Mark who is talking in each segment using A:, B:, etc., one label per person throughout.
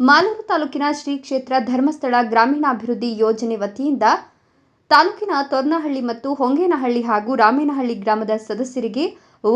A: ಮಾಲೂರು ತಾಲೂಕಿನ ಶ್ರೀ ಕ್ಷೇತ್ರ ಧರ್ಮಸ್ಥಳ ಗ್ರಾಮೀಣಾಭಿವೃದ್ಧಿ ಯೋಜನೆ ವತಿಯಿಂದ ತಾಲೂಕಿನ ತೊರ್ನಹಳ್ಳಿ ಮತ್ತು ಹೊಂಗೇನಹಳ್ಳಿ ಹಾಗೂ ರಾಮೇನಹಳ್ಳಿ ಗ್ರಾಮದ ಸದಸ್ಯರಿಗೆ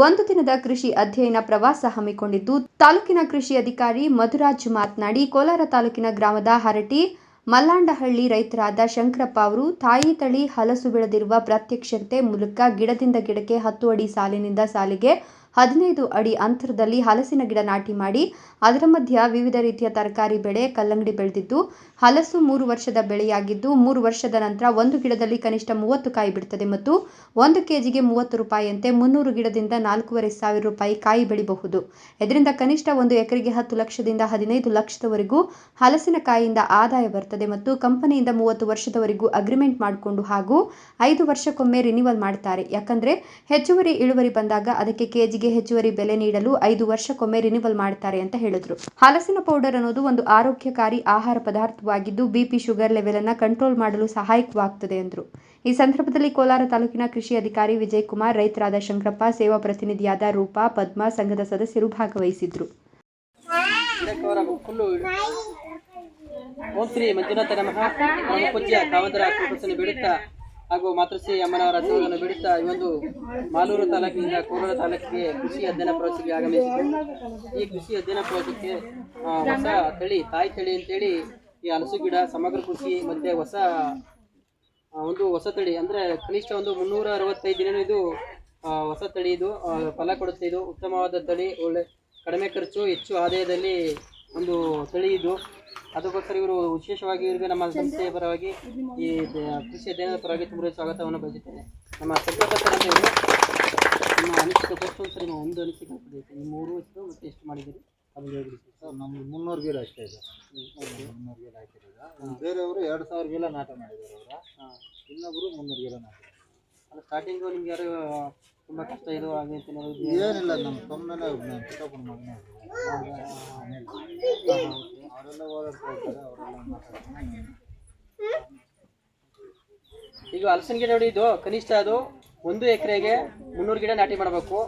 A: ಒಂದು ದಿನದ ಕೃಷಿ ಅಧ್ಯಯನ ಪ್ರವಾಸ ಹಮ್ಮಿಕೊಂಡಿದ್ದು, ತಾಲೂಕಿನ ಕೃಷಿ ಅಧಿಕಾರಿ ಮಧುರಾಜ್ ಮಾತನಾಡಿ, ಕೋಲಾರ ತಾಲೂಕಿನ ಗ್ರಾಮದ ಹರಟಿ ಮಲ್ಲಾಂಡಹಳ್ಳಿ ರೈತರಾದ ಶಂಕರಪ್ಪ ಅವರು ತಾಯಿ ತಳಿ ಹಲಸು ಬೆಳೆದಿರುವ ಪ್ರತ್ಯಕ್ಷತೆ ಮೂಲಕ ಗಿಡದಿಂದ ಗಿಡಕ್ಕೆ ಹತ್ತು ಅಡಿ ಸಾಲಿನಿಂದ ಸಾಲಿಗೆ ಹದಿನೈದು ಅಡಿ ಅಂತರದಲ್ಲಿ ಹಲಸಿನ ಗಿಡ ನಾಟಿ ಮಾಡಿ, ಅದರ ಮಧ್ಯ ವಿವಿಧ ರೀತಿಯ ತರಕಾರಿ ಬೆಳೆ, ಕಲ್ಲಂಗಡಿ ಬೆಳೆದಿದ್ದು, ಹಲಸು ಮೂರು ವರ್ಷದ ಬೆಳೆಯಾಗಿದ್ದು, ಮೂರು ವರ್ಷದ ನಂತರ ಒಂದು ಗಿಡದಲ್ಲಿ ಕನಿಷ್ಠ ಮೂವತ್ತು ಕಾಯಿ ಬಿಡುತ್ತದೆ ಮತ್ತು ಒಂದು ಕೆಜಿಗೆ ಮೂವತ್ತು ರೂಪಾಯಿಯಂತೆ ಮುನ್ನೂರು ಗಿಡದಿಂದ ನಾಲ್ಕೂವರೆ ಸಾವಿರ ರೂಪಾಯಿ ಕಾಯಿ ಬೆಳಿಬಹುದು. ಇದರಿಂದ ಕನಿಷ್ಠ ಒಂದು ಎಕರೆಗೆ ಹತ್ತು ಲಕ್ಷದಿಂದ ಹದಿನೈದು ಲಕ್ಷದವರೆಗೂ ಹಲಸಿನ ಕಾಯಿಯಿಂದ ಆದಾಯ ಬರ್ತದೆ ಮತ್ತು ಕಂಪನಿಯಿಂದ ಮೂವತ್ತು ವರ್ಷದವರೆಗೂ ಅಗ್ರಿಮೆಂಟ್ ಮಾಡಿಕೊಂಡು ಹಾಗೂ ಐದು ವರ್ಷಕ್ಕೊಮ್ಮೆ ರಿನಿವಲ್ ಮಾಡ್ತಾರೆ. ಯಾಕಂದ್ರೆ ಹೆಚ್ಚುವರಿ ಇಳುವರಿ ಬಂದಾಗ ಅದಕ್ಕೆ ಕೆಜಿಗೆ ಹೆಚ್ಚುವರಿ ಬೆಲೆ ನೀಡಲು ಐದು ವರ್ಷಕ್ಕೊಮ್ಮೆ ರಿನಿವಲ್ ಮಾಡ್ತಾರೆ ಅಂತ ಹೇಳಿದ್ರು. ಹಲಸಿನ ಪೌಡರ್ ಅನ್ನೋದು ಒಂದು ಆರೋಗ್ಯಕಾರಿ ಆಹಾರ ಪದಾರ್ಥವಾಗಿದ್ದು ಬಿಪಿ ಶುಗರ್ ಲೆವೆಲ್ ಅನ್ನ ಕಂಟ್ರೋಲ್ ಮಾಡಲು ಸಹಾಯಕವಾಗ್ತದೆ ಎಂದರು ಈ ಸಂದರ್ಭದಲ್ಲಿ ಕೋಲಾರ ತಾಲೂಕಿನ ಕೃಷಿ ಅಧಿಕಾರಿ ವಿಜಯ್ ಕುಮಾರ್ ರೈತರಾದ ಶಂಕರಪ್ಪ, ಸೇವಾ ಪ್ರತಿನಿಧಿಯಾದ ರೂಪಾ, ಪದ್ಮ ಸಂಘದ ಸದಸ್ಯರು ಭಾಗವಹಿಸಿದ್ರು.
B: ಮಂಜುನಾಥ ನಮಃ. ಪೂಜ್ಯ ಕಾವದರ ಬಿಡುತ್ತಾ ಹಾಗೂ ಮಾತೃಶ್ರೀ ಅಮ್ಮನವರ ಸೇವೆಯನ್ನು ಬಿಡುತ್ತಾ ಈ ಒಂದು ಮಾಲೂರು ತಾಲೂಕಿನಿಂದ ಕೋಲಾರ ತಾಲೂಕಿಗೆ ಕೃಷಿ ಅಧ್ಯಯನ ಪ್ರವಾಸಕ್ಕೆ ಆಗಮಿಸಿದೆ ಈ ಕೃಷಿ ಅಧ್ಯಯನ ಪ್ರವಾಸಕ್ಕೆ ಹೊಸ ತಳಿ, ತಾಯಿ ತಳಿ ಅಂತೇಳಿ ಈ ಹಲಸು ಗಿಡ, ಸಮಗ್ರ ಕೃಷಿ ಮತ್ತೆ ಹೊಸ ಒಂದು ಹೊಸ ತಳಿ ಅಂದ್ರೆ ಕನಿಷ್ಠ ಒಂದು ಮುನ್ನೂರ ಅರವತ್ತೈದು ದಿನ ಇದು ಹೊಸ ತಳಿ ಇದು ಫಲ ಕೊಡುತ್ತೆ ಇದು. ಉತ್ತಮವಾದ ತಳಿ, ಒಳ್ಳೆ ಕಡಿಮೆ ಖರ್ಚು, ಹೆಚ್ಚು ಆದಾಯದಲ್ಲಿ ಒಂದು ತಳಿ ಇದು. ಅದಕ್ಕೋಸ್ಕರ ಇವರು ವಿಶೇಷವಾಗಿ ಇವರಿಗೆ ನಮ್ಮ ಸಂಸ್ಥೆಯ ಪರವಾಗಿ ಈ ಕೃಷಿ ಅಧ್ಯಯನದ ಪರವಾಗಿ ತುಂಬ ಸ್ವಾಗತವನ್ನು ಬಯಸುತ್ತೇನೆ. ನಮ್ಮ ಇವರು ನಿಮ್ಮ ಅನಿಸಿಕೆ ಕೊಟ್ಟು ಒಂದ್ಸರಿ ನಾವು ಒಂದು ಅನಿಸಿಕೆ ಕೊಡಬೇಕು ನಿಮ್ಮ ಮೂರು ಎಷ್ಟು ಮತ್ತೆ ಎಷ್ಟು ಮಾಡಿದ್ದೀರಿ? ಅದು ಹೇಳ್ಬಿಡಿ ಸರ್.
C: ನಮ್ಮ ಮುನ್ನೂರು ಗಿಡ ಅಷ್ಟೇ ಇದೆ. ಮುನ್ನೂರು ಗಿಡ ಹಾಕಿರೋದು. ಬೇರೆಯವರು ಎರಡು ಸಾವಿರ ಗಿಡ ನಾಟ ಮಾಡಿದ್ದಾರೆ ಅವರ. ಇನ್ನೊಬ್ಬರು ಮುನ್ನೂರು ಗಿಡ ನಾಟ
B: ಅದು ಸ್ಟಾರ್ಟಿಂಗು ನಿಮ್ಗೆ ಯಾರು ತುಂಬ ಕಷ್ಟ ಇದು ಹಾಗೆ ಅಂತ
C: ಏನಿಲ್ಲ ನಮ್ಮ ತಮ್ಮನೇ ನಮ್ಮ ಚಿಕ್ಕಪ್ಪನ ಮಗನೇ
B: ಈಗ ಹಲಸಿನ ಗಿಡ ನೋಡಿ ಇದು, ಕನಿಷ್ಠ ಅದು ಒಂದು ಎಕರೆಗೆ ಮುನ್ನೂರು ಗಿಡ ನಾಟಿ ಮಾಡಬೇಕು.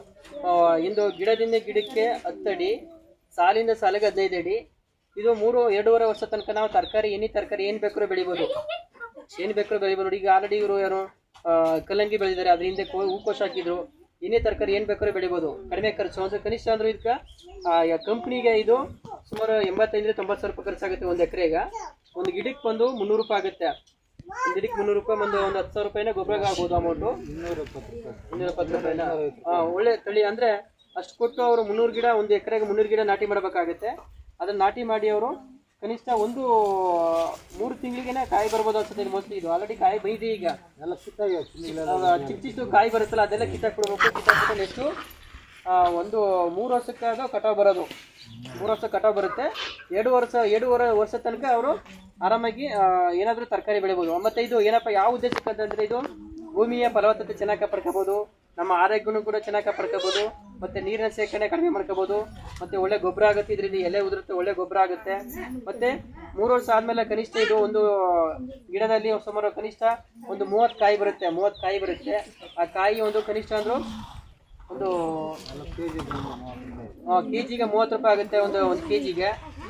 B: ಇಂದು ಗಿಡದಿಂದ ಗಿಡಕ್ಕೆ ಹತ್ತಡಿ ಸಾಲಿಂದ ಸಾಲಿಗೆ ಹದಿನೈದು ಅಡಿ. ಇದು ಮೂರು, ಎರಡೂವರೆ ವರ್ಷ ತನಕ ನಾವು ತರಕಾರಿ ಏನಿ ತರಕಾರಿ ಏನು ಬೇಕಾದ್ರೂ ಬೆಳಿಬೋದು. ಏನು ಬೇಕಾದ್ರೂ ಬೆಳಿಬೋದು. ನೋಡಿ ಈಗ ಆಲ್ರೆಡಿ ಇವರು ಯಾರು ಕಲ್ಲಂಗಿ ಬೆಳೆದಿದ್ದಾರೆ. ಅದ್ರ ಹಿಂದೆ ಹೂಕೋಶ ಹಾಕಿದ್ರು. ಏನೇ ತರಕಾರಿ ಏನು ಬೇಕಾದ್ರೂ ಬೆಳಿಬೋದು. ಕಡಿಮೆ ಖರ್ಚು. ಅಂದ್ರೆ ಕನಿಷ್ಠ ಅಂದ್ರೆ ಇದಕ್ಕೆ ಕಂಪ್ನಿಗೆ ಇದು ಸುಮಾರು ಎಂಬತ್ತೈದರಿಂದ ತೊಂಬತ್ತು ಸಾವಿರ ರೂಪಾಯಿ ಖರ್ಚಾಗುತ್ತೆ ಒಂದು ಎಕರೆಗೆ. ಒಂದು ಗಿಡಕ್ಕೆ ಬಂದು ಮುನ್ನೂರು ರೂಪಾಯಿ ಆಗುತ್ತೆ. ಒಂದು ಗಿಡಕ್ಕೆ ಮುನ್ನೂರು ರೂಪಾಯಿ ಒಂದು ಒಂದು ಹತ್ತು ಸಾವಿರ ರೂಪಾಯಿನ ಗೊಬ್ಬರ ಆಗ್ಬೋದು ಅಮೌಂಟು
C: ಇನ್ನೂರ
B: ಮುನ್ನೂರ ಎಪ್ಪತ್ತು ರೂಪಾಯಿನ? ಹಾ, ಒಳ್ಳೆ ತಳಿ ಅಂದ್ರೆ ಅಷ್ಟು ಕೊಟ್ಟು ಅವರು ಮುನ್ನೂರು ಗಿಡ ಒಂದು ಎಕರೆಗೆ ಮುನ್ನೂರು ಗಿಡ ನಾಟಿ ಮಾಡಬೇಕಾಗುತ್ತೆ. ಅದನ್ನ ನಾಟಿ ಮಾಡಿ ಅವರು ಕನಿಷ್ಠ ಒಂದು ಮೂರು ತಿಂಗಳಿಗೆನೆ ಕಾಯಿ ಬರ್ಬೋದು ಅನ್ಸುತ್ತೆ ಮೋಸ್ಟ್ಲಿ ಇದು. ಆಲ್ರೆಡಿ ಕಾಯಿ ಬೈದಿ ಈಗ.
C: ಎಲ್ಲ ಕಿತ್ತಾಗಿ
B: ಚಿಕ್ಕ ಚಿಕ್ಕ ಕಾಯಿ ಬರುತ್ತಲ್ಲ ಅದೆಲ್ಲ ಕಿತ್ತಾಕ್ಬಿಡ್ಬೇಕು ಕಿತ್ತಾಕ್ಬಿಟ್ಟು ನೆಕ್ಸ್ಟು ಒಂದು ಮೂರು ವರ್ಷಕ್ಕೆ ಅದು ಕಟಾವು ಬರೋದು. ಮೂರು ವರ್ಷ ಕಟಾವು ಬರುತ್ತೆ. ಎರಡು ವರ್ಷ, ಎರಡೂವರೆ ವರ್ಷ ತನಕ ಅವರು ಆರಾಮಾಗಿ ಏನಾದರೂ ತರಕಾರಿ ಬೆಳಿಬೋದು. ಮತ್ತು ಇದು ಏನಪ್ಪ, ಯಾವ ಉದ್ದೇಶಕ್ಕೆ ಅಂತಂದರೆ ಇದು ಭೂಮಿಯ ಫಲವತ್ತತೆ ಚೆನ್ನಾಗಿ ಕಾಪಾಡ್ಕೋಬೋದು ನಮ್ಮ ಆರೋಗ್ಯನೂ ಕೂಡ ಚೆನ್ನಾಗಿ ಕಾಪಾಡ್ಕೋಬೋದು ಮತ್ತು ನೀರಿನ ಶೇಖರಣೆ ಕಡಿಮೆ ಮಾಡ್ಕೋಬೋದು ಮತ್ತು ಒಳ್ಳೆ ಗೊಬ್ಬರ ಆಗುತ್ತೆ ಇದರಿಂದ ಎಲೆ ಉದುರುತ್ತೆ, ಒಳ್ಳೆ ಗೊಬ್ಬರ ಆಗುತ್ತೆ. ಮತ್ತು ಮೂರು ವರ್ಷ ಆದಮೇಲೆ ಕನಿಷ್ಠ ಇದು ಒಂದು ಗಿಡದಲ್ಲಿ ಸುಮಾರು ಕನಿಷ್ಠ ಒಂದು ಮೂವತ್ತು ಕಾಯಿ ಬರುತ್ತೆ, ಮೂವತ್ತು ಕಾಯಿ ಬರುತ್ತೆ. ಆ ಕಾಯಿ ಒಂದು ಕನಿಷ್ಠ ಅಂದ್ರು ಒಂದು
C: ಕೆ
B: ಜಿಗೆ ಮೂವತ್ತು ರೂಪಾಯಿ ಆಗುತ್ತೆ ಒಂದು ಒಂದು ಕೆ ಜಿಗೆ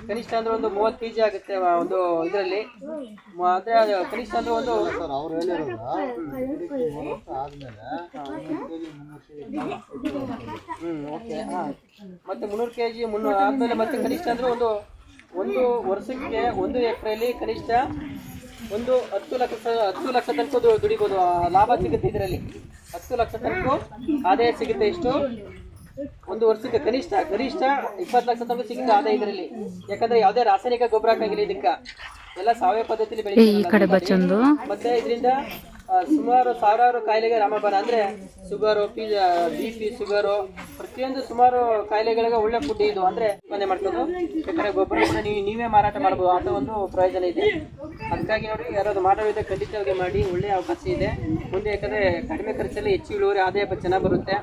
B: ಕನಿಷ್ಠ ಅಂದ್ರೆ ಒಂದು ಮೂವತ್ತು ಕೆ ಜಿ ಆಗುತ್ತೆ ಒಂದು ಇದರಲ್ಲಿ. ಅಂದ್ರೆ ಕನಿಷ್ಠ ಅಂದ್ರೆ ಒಂದು
C: ಅವ್ರು ಹೇಳಿರೋದು
B: ಓಕೆ ಹಾ. ಮತ್ತೆ ಮುನ್ನೂರು ಕೆ ಜಿ ಮುನ್ನೂರು ಆದ್ಮೇಲೆ ಮತ್ತೆ ಕನಿಷ್ಠ ಅಂದ್ರೆ ಒಂದು ಒಂದು ವರ್ಷಕ್ಕೆ ಒಂದು ಎಕರೆಯಲ್ಲಿ ಕನಿಷ್ಠ ಒಂದು ಹತ್ತು ಲಕ್ಷ ಹತ್ತು ಲಕ್ಷ ತನಕ ದುಡಿಬೋದು. ಲಾಭ ಸಿಗುತ್ತೆ ಇದರಲ್ಲಿ. ಹತ್ತು ಲಕ್ಷ ತನಕ ಆದಾಯ ಸಿಗುತ್ತೆ ಎಷ್ಟು ಒಂದು ವರ್ಷಕ್ಕೆ ಕನಿಷ್ಠ ಗರಿಷ್ಠ ಇಪ್ಪತ್ತು ಲಕ್ಷ ತನಕ ಸಿಗುತ್ತೆ ಆದಾಯ ಇದರಲ್ಲಿ. ಯಾಕಂದ್ರೆ ಯಾವುದೇ ರಾಸಾಯನಿಕ ಗೊಬ್ಬರ ಹಾಕಂಗಿಲ್ಲ ಇದಕ್ಕ. ಎಲ್ಲ ಸಾವಯವ ಪದ್ಧತಿಯಲ್ಲಿ ಬೆಳೀತಾರೆ. ಮತ್ತೆ ಇದರಿಂದ ಸುಮಾರು ಸಾವಿರಾರು ಕಾಯಿಲೆಗೆ ರಾಮಬಾಣ ಅಂದರೆ sugar, P B, P, sugar, ಪ್ರತಿಯೊಂದು ಸುಮಾರು ಕಾಯಿಲೆಗಳಿಗೆ ಒಳ್ಳೆ ಫುಡ್ ಇದು ಅಂದ್ರೆ ಮನೆ ಮಾಡ್ಕೊಂಡು ಯಾಕಂದರೆ ಗೊಬ್ಬರ ನೀವು ನೀವೇ ಮಾರಾಟ ಮಾಡ್ಬೋದು, ಅಂತ ಒಂದು ಪ್ರಯೋಜನ ಇದೆ. ಅದಕ್ಕಾಗಿ ನೋಡಿ, ಯಾರಾದ್ರು ಮಾಡೋದಿದೆ ಖಂಡಿತವಾಗಿ ಮಾಡಿ, ಒಳ್ಳೆ ಅವಕಾಶ ಇದೆ. ಮುಂದೆ ಯಾಕಂದ್ರೆ ಕಡಿಮೆ ಖರ್ಚಲ್ಲಿ ಹೆಚ್ಚು ಇಳುವರಿ ಆದಾಯ ಚೆನ್ನಾಗಿ ಬರುತ್ತೆ.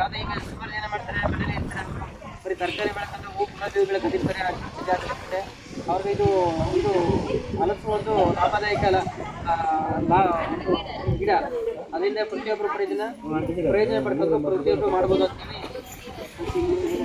B: ಯಾವುದೇ ಈಗ ಸುಮಾರು ಜನ ಮಾಡ್ತಾರೆ, ಮನೇಲಿ ಬರೀ ತರಕಾರಿ ಬೆಳಕಂದ್ರೆ ಹೂ ಅಷ್ಟು ಜಾಸ್ತಿ ಅವ್ರಿಗೆ ಇದು ಒಂದು ಹಲಸು ಒಂದು ಲಾಭದಾಯಕ ಗಿಡ. ಅದರಿಂದ ಪ್ರತಿಯೊಬ್ಬರು ಪ್ರಯೋಜನ ಪ್ರಯೋಜನ ಪಡ್ಕೊಂಡು ಪ್ರತಿಯೊಬ್ಬರು ಮಾಡ್ಬೋದು ಅಂತೇಳಿ